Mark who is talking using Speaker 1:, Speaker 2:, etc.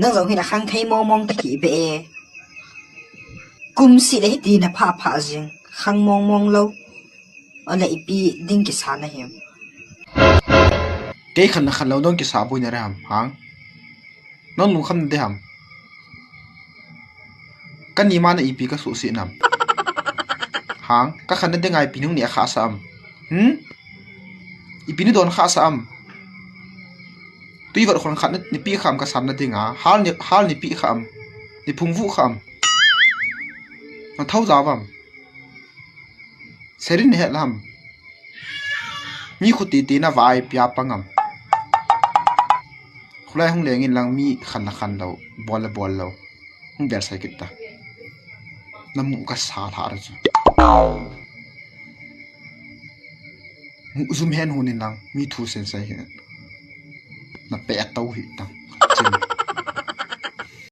Speaker 1: นั่งลงให้ละข้างใครมองมองตะกี้ไปเอกุมสิเลยดีนะภาพผาจิงข้างมองมองเราอะไรอีปีดิ้งกิสานะเฮมเ
Speaker 2: ด็กขันนะขันเราต้องกิสาบุญนะเรฮัมฮังนั่งลุงขันเดฮัมกันนี่มานะอีปีก็สูสีนำฮังก็ขันนั่นได้ไงปีนึงเนี่ยข้าซ้ำหืมอีปีนี่โดนข้าซ้ำ ตุยวัดคนขันนี่ปีขามกษัตริย์นั่นเองอะฮัลนี่ฮัลนี่ปีขามนี่พุงวุขามมันเท่าจาวมเสรินเหตุลำมีขุดตีตีน่ะวายปยาปังอะคนแรกห้องเลี้ยงอินลังมีขันละขันเราบอลละบอลเราห้องเบียร์ใส่กิตตาน้ำมุกกษาทาร์จูมุซุมเฮนหุนินลังมีทูเซนใส่เห็น là bé tàu hủy tông